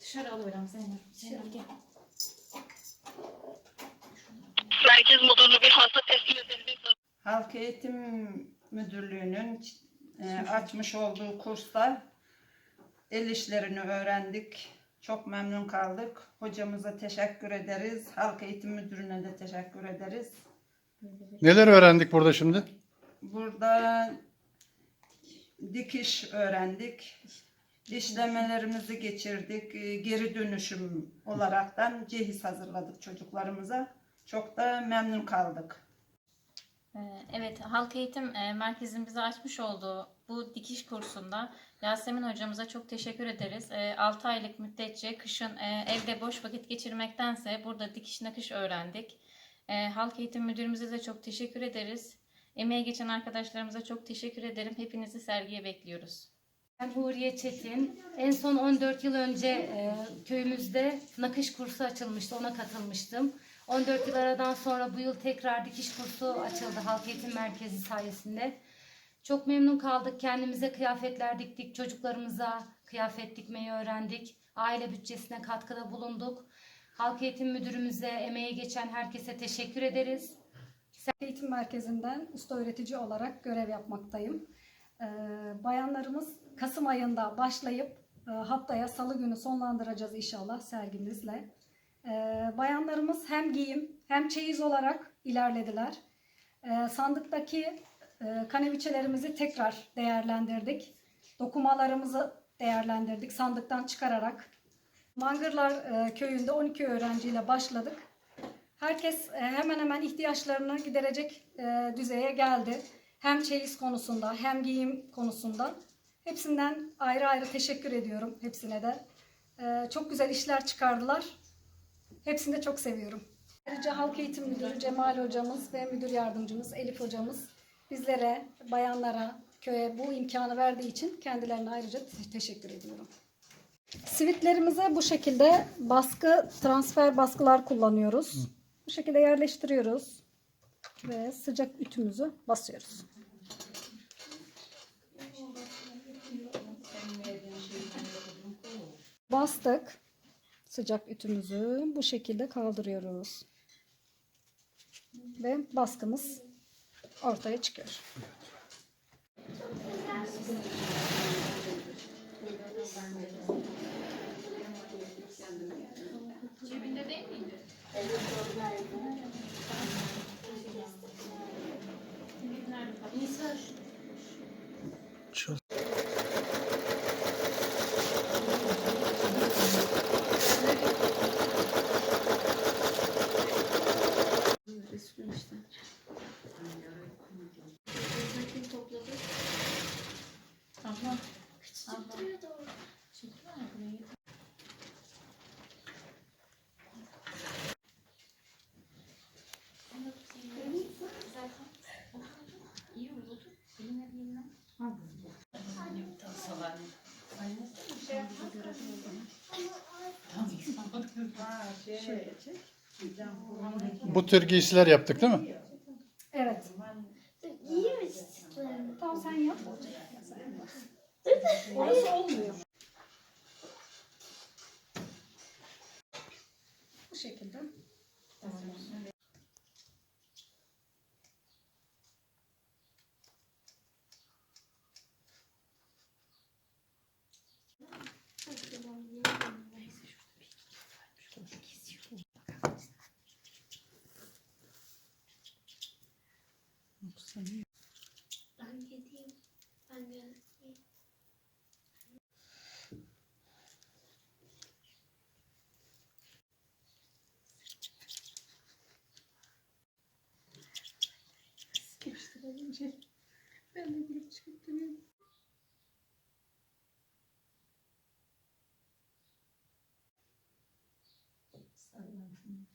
Dışarı alıverem Zeynep. Zeynep gel. Merkez modunu bir hasta teslim edildiği Halk Eğitim Müdürlüğü'nün e, açmış olduğu kursta el işlerini öğrendik. Çok memnun kaldık. Hocamıza teşekkür ederiz. Halk Eğitim Müdürlüğü'ne de teşekkür ederiz. Neler öğrendik burada şimdi? Burada dikiş öğrendik. İşlemelerimizi geçirdik. E, Geri dönüşüm olaraktan cehiz hazırladık çocuklarımıza. Çok da memnun kaldık. Ee, Evet, Halk Eğitim e, Merkezi'nin bize açmış olduğu bu dikiş kursunda Yasemin hocamıza çok teşekkür ederiz. 6 aylık müddetçe kışın e, evde boş vakit geçirmektense burada dikiş nakış öğrendik. E, Halk Eğitim Müdürümüze de çok teşekkür ederiz. Emeğe geçen arkadaşlarımıza çok teşekkür ederim. Hepinizi sergiye bekliyoruz. Ben Huriye Çetin. En son 14 yıl önce e, köyümüzde nakış kursu açılmıştı. Ona katılmıştım. 14 yıl aradan sonra bu yıl tekrar dikiş kursu açıldı Halk Eğitim Merkezi sayesinde. Çok memnun kaldık. Kendimize kıyafetler diktik. Çocuklarımıza kıyafet dikmeyi öğrendik. Aile bütçesine katkıda bulunduk. Halk Eğitim Müdürümüze, emeği geçen herkese teşekkür ederiz. Eğitim merkezinden usta öğretici olarak görev yapmaktayım. Ee, bayanlarımız Kasım ayında başlayıp e, haftaya salı günü sonlandıracağız inşallah sergimizle. Ee, bayanlarımız hem giyim hem çeyiz olarak ilerlediler. Ee, sandıktaki e, kaneviçelerimizi tekrar değerlendirdik. Dokumalarımızı değerlendirdik sandıktan çıkararak. Mangırlar e, köyünde 12 öğrenciyle başladık. Herkes e, hemen hemen ihtiyaçlarını giderecek düzeye geldi. Hem çeyiz konusunda hem giyim konusunda. Hepsinden ayrı ayrı teşekkür ediyorum hepsine de. Çok güzel işler çıkardılar. Hepsini de çok seviyorum. Ayrıca Halk Eğitim Müdürü Cemal Hocamız ve Müdür Yardımcımız Elif Hocamız bizlere, bayanlara, köye bu imkanı verdiği için kendilerine ayrıca te- teşekkür ediyorum. Sivitlerimize bu şekilde baskı, transfer baskılar kullanıyoruz. Bu şekilde yerleştiriyoruz ve sıcak ütümüzü basıyoruz. Bastık. Sıcak ütümüzü bu şekilde kaldırıyoruz. Ve baskımız ortaya çıkıyor. Abla. Bu tür giysiler yaptık değil mi? Evet. Tamam sen yap. Orası olmuyor. Geçtirelim. Ben de girip çıkıp duruyorum. Allah'ım.